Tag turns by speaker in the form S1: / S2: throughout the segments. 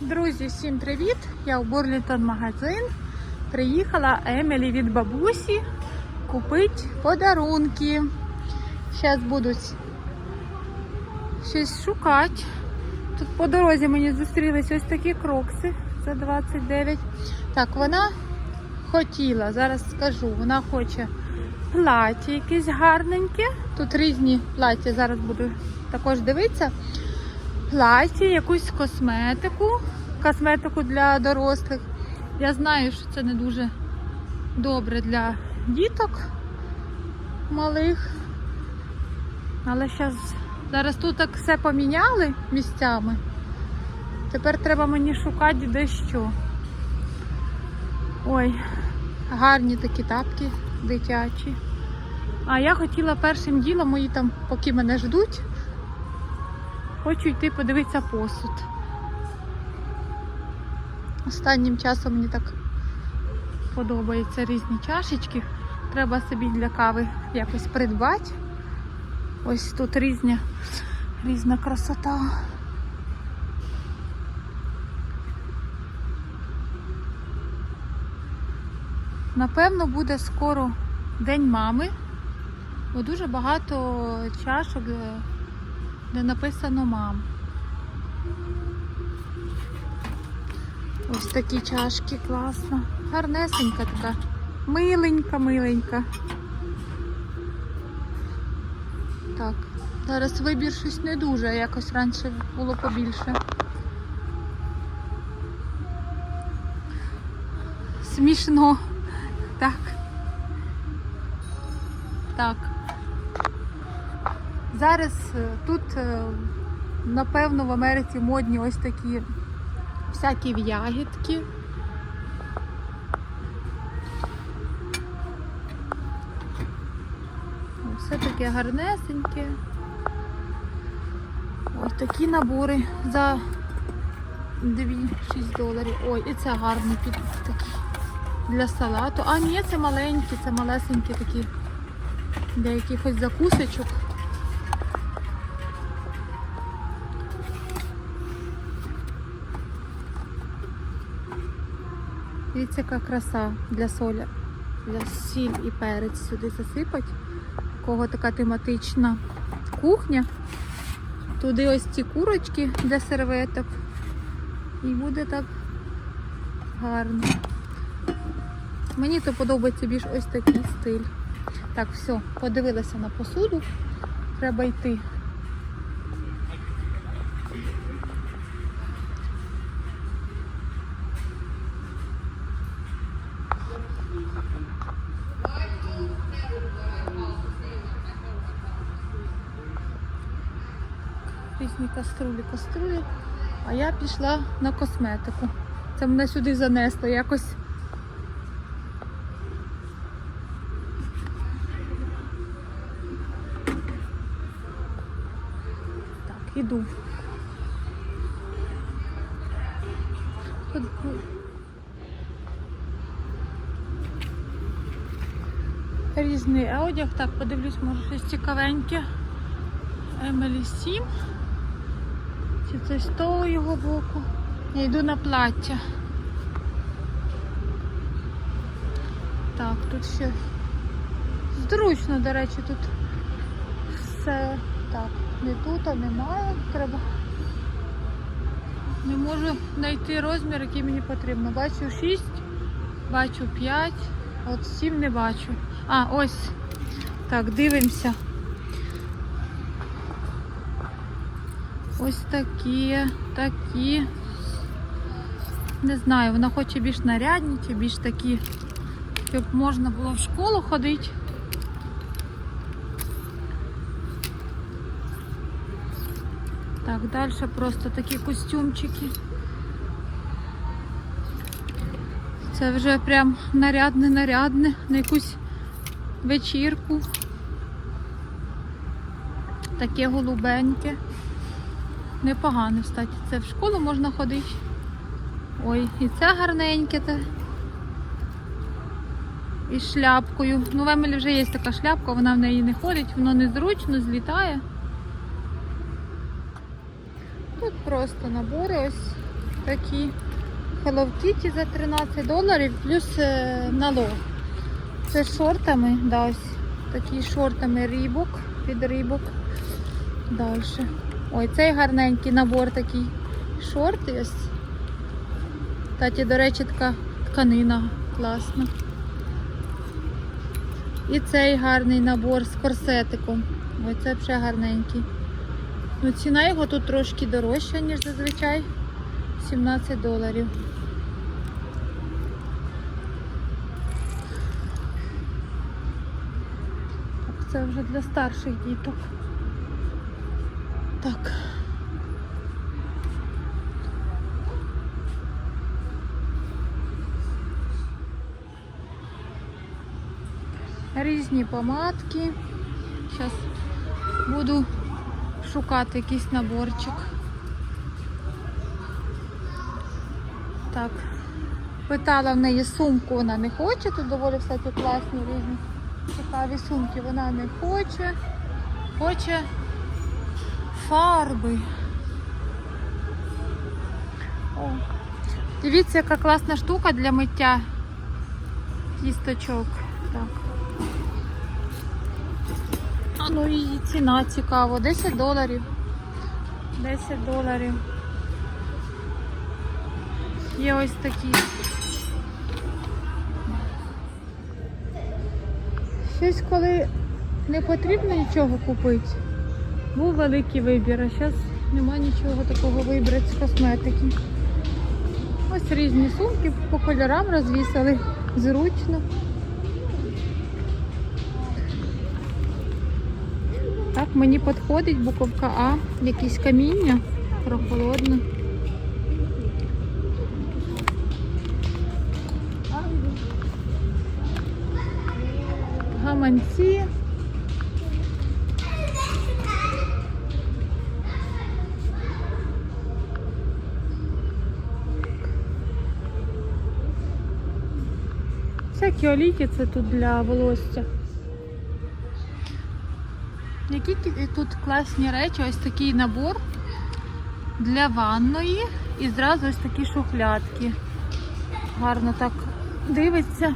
S1: Друзі, всім привіт! Я у Бурлітон магазин. Приїхала Емілі від бабусі купити подарунки. Зараз будуть щось шукати. Тут по дорозі мені зустрілись ось такі крокси за 29. Так, вона хотіла, зараз скажу, вона хоче плаття якесь гарненьке. Тут різні плаття, зараз буду також дивитися платі, якусь косметику, косметику для дорослих. Я знаю, що це не дуже добре для діток малих. Але зараз, зараз тут так все поміняли місцями. Тепер треба мені шукати де що. Ой, гарні такі тапки дитячі. А я хотіла першим ділом, мої там, поки мене ждуть, Хочу йти подивитися посуд. Останнім часом мені так подобаються різні чашечки. Треба собі для кави якось придбати. Ось тут різня, різна красота. Напевно, буде скоро День мами, бо дуже багато чашок е, де написано мам. Ось такі чашки класно. Гарнесенька така. Миленька, миленька. Так, зараз вибір щось не дуже, якось раніше було побільше. Смішно. Так. Так. Зараз е, тут, е, напевно, в Америці модні ось такі всякі в'ягідки. Все таке гарнесеньке. Ось такі набори за 2-6 доларів. Ой, і це гарний під такий для салату. А, ні, це маленькі, це малесенькі такі для якихось закусочок. Дивіться, яка краса для соля. Для сіль і перець сюди засипать. У кого така тематична кухня. Туди ось ці курочки для серветок. І буде так гарно. Мені то подобається більш ось такий стиль. Так, все, подивилася на посуду. Треба йти. Різні каструлі, каструлі. А я пішла на косметику. Це мене сюди занесло якось. Так, іду. Різний одяг. Так, подивлюсь, може щось цікавеньке. Емелі 7. Чи це з того боку? Я йду на плаття. Так, тут ще зручно, до речі, тут все так, не тут, а немає. Треба. Не можу знайти розмір, який мені потрібно. Бачу 6, бачу 5, от 7 не бачу. А, ось. Так, дивимося. Ось такі, такі. Не знаю, вона хоче більш нарядні чи більш такі, щоб можна було в школу ходити. Так, далі просто такі костюмчики. Це вже прям нарядне-нарядне на якусь вечірку. Таке голубеньке. Непогано, кстати. Це в школу можна ходити. Ой, і це гарненьке. Те. І шляпкою. Ну, в Емелі вже є така шляпка, вона в неї не ходить, воно незручно, злітає. Тут просто набори ось такі. Hello за 13 доларів плюс е, налог. Це шортами, да, ось такі шортами рібок, під рібок. Далі. Ой, цей гарненький набор такий шорти ось. Кстати, до речі, така тканина класна. І цей гарний набор з корсетиком. Ой, це вже гарненький. Ну, ціна його тут трошки дорожча, ніж зазвичай. 17 доларів. Так, це вже для старших діток. Так. Різні помадки. Зараз буду шукати якийсь наборчик. Так. Питала в неї сумку, вона не хоче. Тут доволі всякі класні різні цікаві сумки. Вона не хоче. Хоче фарби. О. Дивіться, яка класна штука для миття кісточок. Так. А ну і ціна цікава. 10 доларів. 10 доларів. Є ось такі. Щось коли не потрібно нічого купити. Був великий вибір, а зараз нема нічого такого вибрати з косметики. Ось різні сумки по кольорам розвісили. Зручно. Так, мені підходить буковка А, якісь каміння, прохолодно. Гаманці. Всякі олійки це тут для волосся. Які тут класні речі, ось такий набор для ванної і зразу ось такі шухлядки. Гарно так дивиться.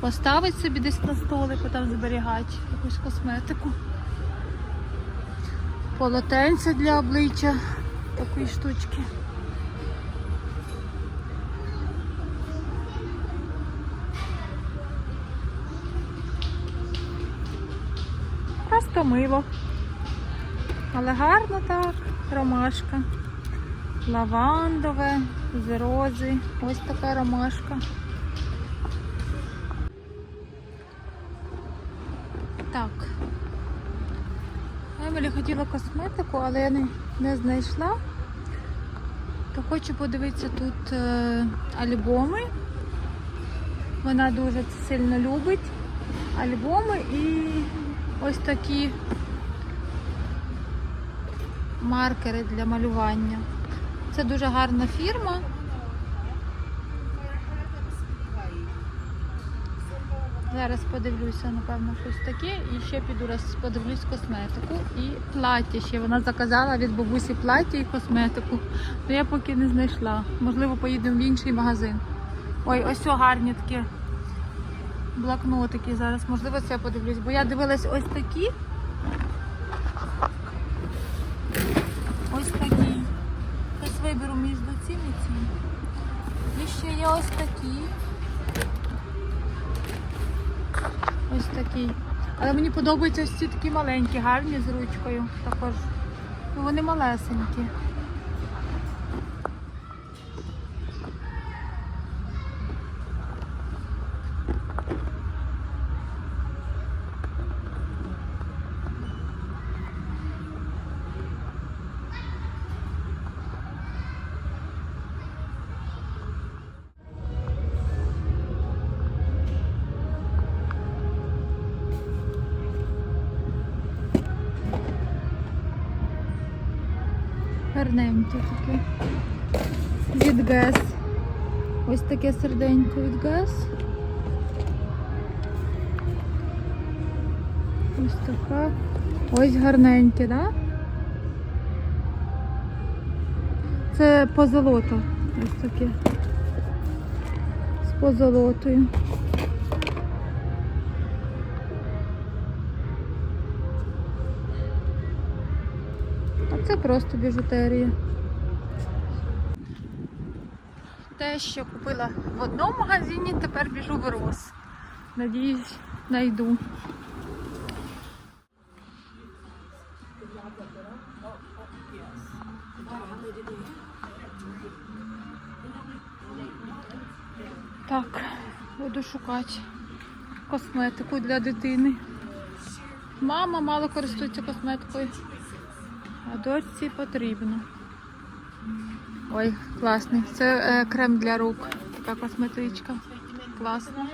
S1: Поставить собі десь на столику, там зберігати якусь косметику. Полотенце для обличчя такої штучки. Просто мило. Але гарно так, ромашка. Лавандове, з рози. Ось така ромашка. Так. Емілі хотіла косметику, але я не, не знайшла. То хочу подивитися тут е, альбоми. Вона дуже сильно любить. Альбоми і ось такі маркери для малювання. Це дуже гарна фірма. Зараз подивлюся, напевно, щось таке. І ще піду раз подивлюсь косметику. І плаття ще вона заказала від бабусі плаття і косметику. То я поки не знайшла. Можливо, поїдемо в інший магазин. Ой, ось о, гарні такі блокнотики зараз. Можливо, це подивлюсь. Бо я дивилась ось такі. Ось такі. Ось виберу між цим і цим. І ще є ось такі. Ось такий. Але мені подобаються ось ці такі маленькі, гарні з ручкою. Також. Ну, вони малесенькі. Гарненькі такі. Від Гес. Ось таке серденько від Гес. Ось така. Ось гарненьке, да? це позолота. Ось таке. З позолотою. А це просто біжутерія. Те, що купила в одному магазині, тепер біжу в Рос. Надіюсь, знайду. Так, буду шукати косметику для дитини. Мама мало користується косметикою, а дочці потрібно. Ой, класний. Це е, крем для рук. Така косметичка. Класна.